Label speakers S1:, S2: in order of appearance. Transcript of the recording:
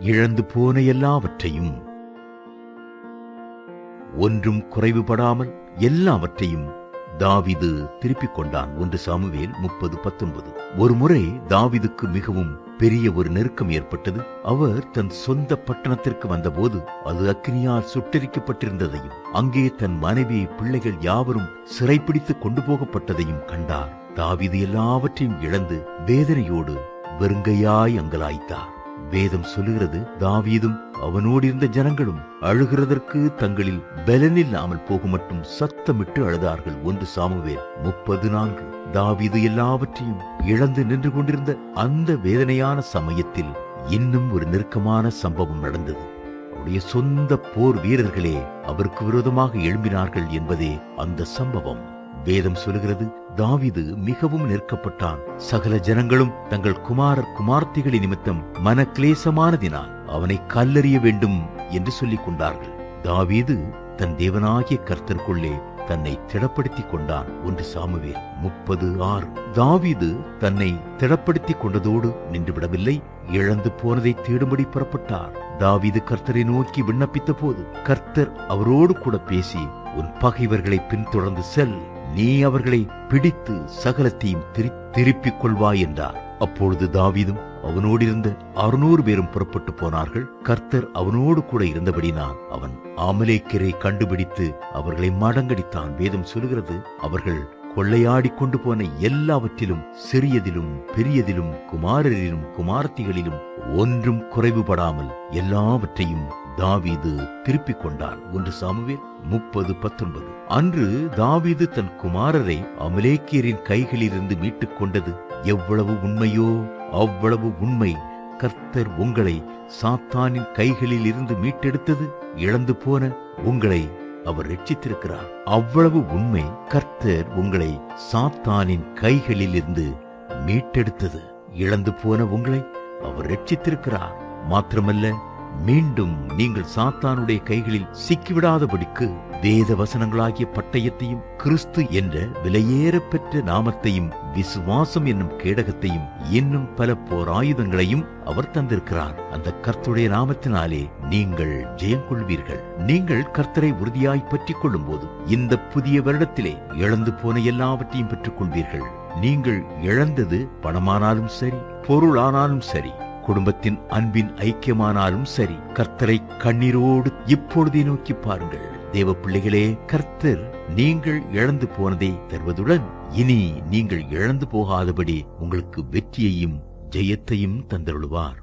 S1: இழந்து போன எல்லாவற்றையும் ஒன்றும் குறைவுபடாமல் எல்லாவற்றையும் தாவிது திருப்பிக் கொண்டான். ஒன்று சாமுவேல் முப்பது பத்தொன்பது. ஒரு முறை தாவிதுக்கு மிகவும் பெரிய ஒரு நெருக்கம் ஏற்பட்டது. அவர் தன் சொந்த பட்டணத்திற்கு வந்தபோது அது அக்னியால் சுட்டரிக்கப்பட்டிருந்ததையும் அங்கே தன் மனைவி பிள்ளைகள் யாவரும் சிறைப்பிடித்து கொண்டு போகப்பட்டதையும் கண்டார். தாவிது எல்லாவற்றையும் இழந்து வேதனையோடு வெறுங்கையாய் அங்கலாய்த்தார். வேதம் சொல்லுகிறது தாவீதும் அவனோடு இருந்த ஜனங்களும் அழுகிறதற்கு தங்களில் பலனில்லாமல் போகும் மட்டும் சத்தமிட்டு அழுதார்கள். ஒன்று சாமுவேல் முப்பது நான்கு தாவீது எல்லாவற்றையும் இழந்து நின்று கொண்டிருந்த அந்த வேதனையான சமயத்தில் இன்னும் ஒரு நெருக்கமான சம்பவம் நடந்தது. அவருடைய சொந்த போர் வீரர்களே அவருக்கு விரோதமாக எழும்பினார்கள் என்பதே அந்த சம்பவம். வேதம் சொல்லுகிறது தாவிது மிகவும் நெருக்கப்பட்டான். சகல ஜனங்களும் தங்கள் குமாரர் குமார்த்திகளின் நிமித்தம் மனக்லேசமானதினால் அவனை கல்லறிய வேண்டும் என்று சொல்லிக் கொண்டார்கள். தாவீது தன் தேவனாகிய கர்த்தருக்குள்ளே தன்னை திடப்படுத்திக் கொண்டான் ஒன்று சாமுவேல் முப்பது ஆறு. தாவீது தன்னை திடப்படுத்திக் கொண்டதோடு நின்றுவிடவில்லை. இழந்து போனதை தேடும்படி புறப்பட்டார். தாவீது கர்த்தரை நோக்கி விண்ணப்பித்த போது கர்த்தர் அவரோடு கூட பேசி உன் பகைவர்களை பின்தொடர்ந்து செல். நீ அவர்களை பிடித்து சகலத்தையும் திருப்பிக் கொள்வாய் என்றார். அப்பொழுது தாவீதும் அவனோடு இருந்த அறுநூறு பேரும் புறப்பட்டு போனார்கள். கர்த்தர் அவனோடு கூட இருந்தபடினான் அவன் ஆமலேக்கரை கண்டுபிடித்து அவர்களை மடங்கடித்தான். வேதம் சொல்கிறது அவர்கள் கொள்ளையாடி கொண்டு போன எல்லாவற்றிலும் சிறியதிலும் பெரியதிலும் குமாரரிலும் குமாரத்திகளிலும் ஒன்றும் குறைவுபடாமல் எல்லாவற்றையும் தாவீது திருப்பிக் கொண்டான். ஒன்று சாமுவேல் முப்பது பத்தொன்பது. அன்று தாவீது தன் குமாரரை அமலேக்கியரின் கைகளிலிருந்து மீட்டுக் கொண்டது. எவ்வளவு உண்மையோ அவ்வளவு உண்மை. கர்த்தர் உங்களை சாத்தானின் கைகளில் இருந்து மீட்டெடுத்தது. இழந்து போன உங்களை அவர் ரட்சித்திருக்கிறார். அவ்வளவு உண்மை. கர்த்தர் உங்களை சாத்தானின் கைகளில் இருந்து மீட்டெடுத்தது. இழந்து போன உங்களை அவர் ரட்சித்திருக்கிறார். மாத்திரமல்ல மீண்டும் நீங்கள் சாத்தானுடைய கைகளில் சிக்கிவிடாதபடிக்கு வேத வசனங்களாகிய பட்டயத்தையும் கிறிஸ்து என்ற விலையேற பெற்ற நாமத்தையும் விசுவாசம் என்னும் கேடகத்தையும் இன்னும் பல போர் ஆயுதங்களையும் அவர் தந்திருக்கிறார். அந்த கர்த்தருடைய நாமத்தினாலே நீங்கள் ஜெயம் கொள்வீர்கள். நீங்கள் கர்த்தரை உறுதியாய் பற்றிக் கொள்ளும் போது இந்த புதிய வருடத்திலே இழந்து போன எல்லாவற்றையும் பெற்றுக் கொள்வீர்கள். நீங்கள் இழந்தது பணமானாலும் சரி பொருளானாலும் சரி குடும்பத்தின் அன்பின் ஐக்கியமானாலும் சரி கர்த்தரை கண்ணீரோடு இப்பொழுதே நோக்கி பாருங்கள். தேவ பிள்ளைகளே கர்த்தர் நீங்கள் இழந்து போனதை தருவதுடன் இனி நீங்கள் இழந்து போகாதபடி உங்களுக்கு வெற்றியையும் ஜெயத்தையும் தந்தருள்வார்.